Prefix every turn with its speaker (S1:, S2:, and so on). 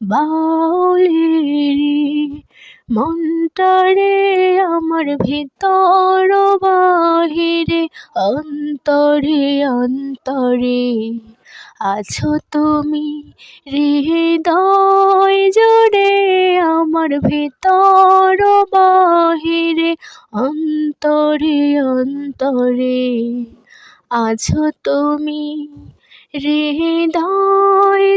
S1: বাউলেরি মনটারে আমার ভিতর বাহিরে, অন্তরে অন্তরে আছো তুমি হৃদয় জুড়ে আমার ভিতর বাহিরে, অন্তরে অন্তরে আছো তুমি হৃদয়